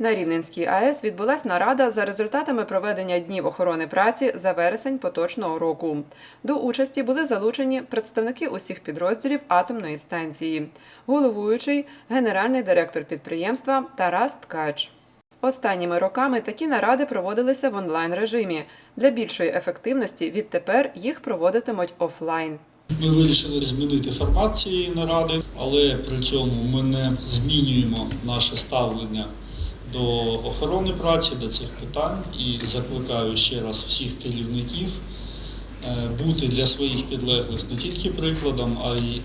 На Рівненській АЕС відбулась нарада за результатами проведення днів охорони праці за вересень поточного року. До участі були залучені представники усіх підрозділів атомної станції, головуючий, генеральний директор підприємства Тарас Ткач. Останніми роками такі наради проводилися в онлайн режимі. Для більшої ефективності відтепер їх проводитимуть офлайн. Ми вирішили змінити формат цієї наради, але при цьому ми не змінюємо наше ставлення до охорони праці, до цих питань і закликаю ще раз всіх керівників е, бути для своїх підлеглих не тільки прикладом, а й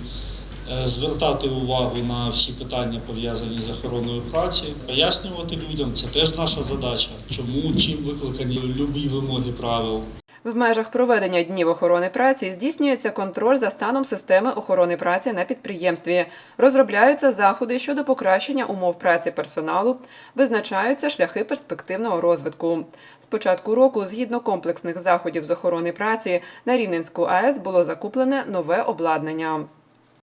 е, звертати увагу на всі питання пов'язані з охороною праці, пояснювати людям, це теж наша задача, чому чим викликані любі вимоги правил. В межах проведення днів охорони праці здійснюється контроль за станом системи охорони праці на підприємстві, розробляються заходи щодо покращення умов праці персоналу, визначаються шляхи перспективного розвитку. З початку року, згідно комплексних заходів з охорони праці, на Рівненську АЕС було закуплене нове обладнання.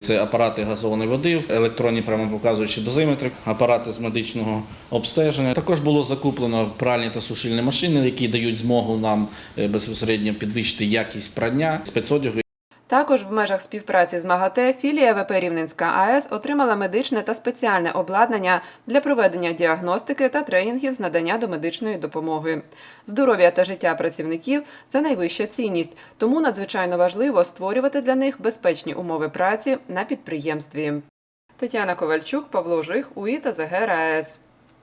Це апарати газованої води, електронні прямопоказуючі дозиметри, апарати з медичного обстеження. Також було закуплено пральні та сушильні машини, які дають змогу нам е, безпосередньо підвищити якість прання спецодягу. Також в межах співпраці з МАГАТЕ філія ВП Рівненська АЕС отримала медичне та спеціальне обладнання для проведення діагностики та тренінгів з надання домедичної допомоги. Здоров'я та життя працівників це найвища цінність, тому надзвичайно важливо створювати для них безпечні умови праці на підприємстві. Тетяна Ковальчук, Павло Жих, УІ та ЗГР АЕС.